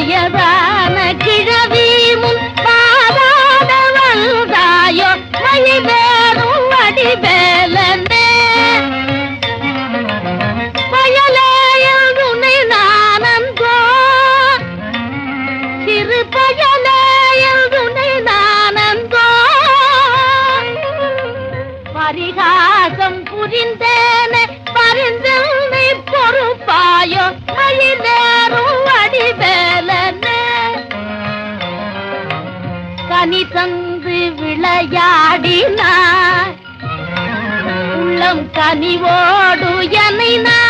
வயதான கிழவி முன் பாதாத வந்தாயோ மணி பேரும் அடி வேலனே பயலேயில் துணை நானந்தோ சிறு பயலேயில் துணை நானந்தோ. பரிகாசம் புரிந்தேனே பரிந்தும் கனி தந்து விளையாடினார். உள்ளம் கனிவோடு என்னை நாடினார்